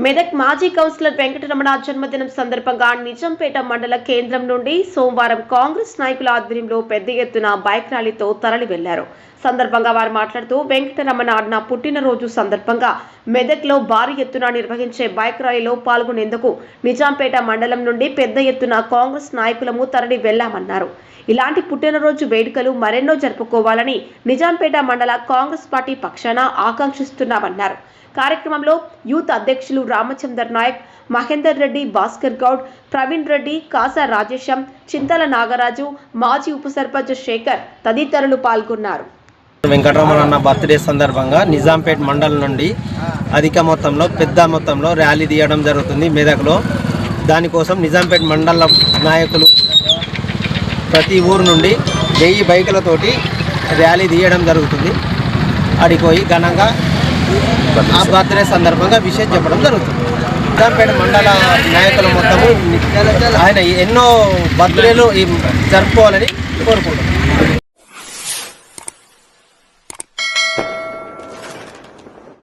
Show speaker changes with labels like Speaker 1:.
Speaker 1: మెదక్ మాజీ కౌన్సిలర్ వెంకటరమణ జన్మదినం సందర్భంగా నిజంపేట మండల కేంద్రం నుండి సోమవారం కాంగ్రెస్ నాయకుల ఆధ్వర్యంలో పెద్ద ఎత్తున బైక్ ర్యాలీతో తరలి వెళ్ళారు సందర్భంగా వారు మాట్లాడుతూ వెంకటరమణ నా పుట్టినరోజు సందర్భంగా మెదక్లో భారీ ఎత్తున నిర్వహించే బైక్ ర్యాలీలో పాల్గొనేందుకు నిజాంపేట మండలం నుండి పెద్ద ఎత్తున కాంగ్రెస్ నాయకులము తరలి వెళ్ళామన్నారు. ఇలాంటి పుట్టినరోజు వేడుకలు మరెన్నో జరుపుకోవాలని నిజాంపేట మండల కాంగ్రెస్ పార్టీ పక్షాన ఆకాంక్షిస్తున్నామన్నారు. కార్యక్రమంలో యూత్ అధ్యక్షులు రామచందర్ నాయక్ మహేందర్ రెడ్డి భాస్కర్ గౌడ్ ప్రవీణ్ రెడ్డి కాసా రాజేశం చింతల నాగరాజు మాజీ ఉప సర్పంచ్ శేఖర్ తదితరులు పాల్గొన్నారు.
Speaker 2: వెంకటరమణ అన్న బర్త్డే సందర్భంగా నిజాంపేట్ మండలం నుండి అధిక మొత్తంలో పెద్ద మొత్తంలో ర్యాలీ తీయడం జరుగుతుంది మెదక్లో. దానికోసం నిజాంపేట్ మండల నాయకులు ప్రతి ఊరు నుండి వెయ్యి బైకులతోటి ర్యాలీ తీయడం జరుగుతుంది. అడిగి ఘనంగా ఆ బర్త్డే సందర్భంగా విషయం చెప్పడం జరుగుతుంది. నిజాంపేట మండల నాయకులు మొత్తము ఆయన ఎన్నో బర్త్డేలు జరుపుకోవాలని కోరుకుంటున్నారు